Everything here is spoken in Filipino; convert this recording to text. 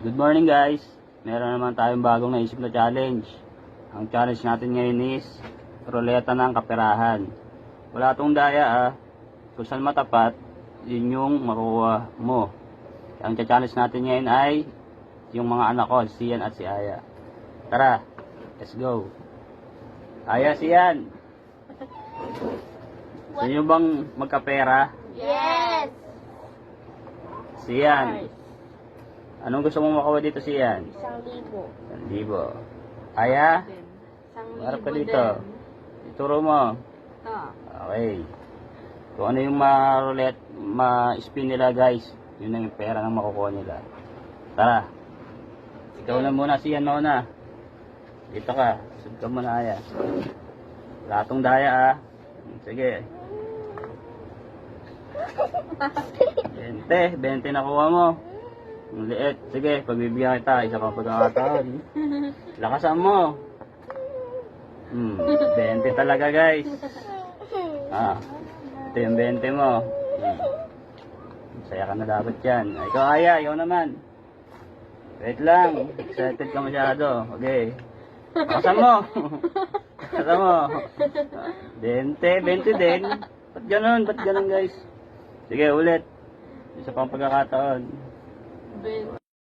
Good morning guys. Meron naman tayong bagong naisip na challenge. Ang challenge natin ngayon is ruleta ng kaperahan. Wala tong daya ah. Kung saan matapat, yun yung makuha mo. Ang challenge natin ngayon ay yung mga anak ko, si Ian at si Aya. Tara, let's go. Aya, si Ian. Nyo bang magkapera? Yes! Si Ian. Anong gusto mong makuha dito si Ian? Isang libo. Isang libo. Aya, Isang harap ka libo dito. Ituro mo. Ito. Okay. Kung ano yung ma-roulette, ma-spin nila guys, yun na yung pera na makukuha nila. Tara. Ikaw na muna, siya na Dito ka. Sud ka muna, Aya. Latong daya ah. Sige. 20. 20 nakuha mo. Ang liit. Sige, pagbibigyan kita. Isa pang pagkakataon. Lakasan mo. Hmm, 20 talaga guys. Ah, ito yung 20 mo. Hmm. Saya ka na dapat yan. Ikaw Aya, ikaw naman. Wait lang. Excited ka masyado. Okay. Lakasan mo. Lakasan mo. Ah, 20, 20 din. Ba't ganun? Ba't ganun guys? Sige, ulit. Isa pang pagkakataon. 你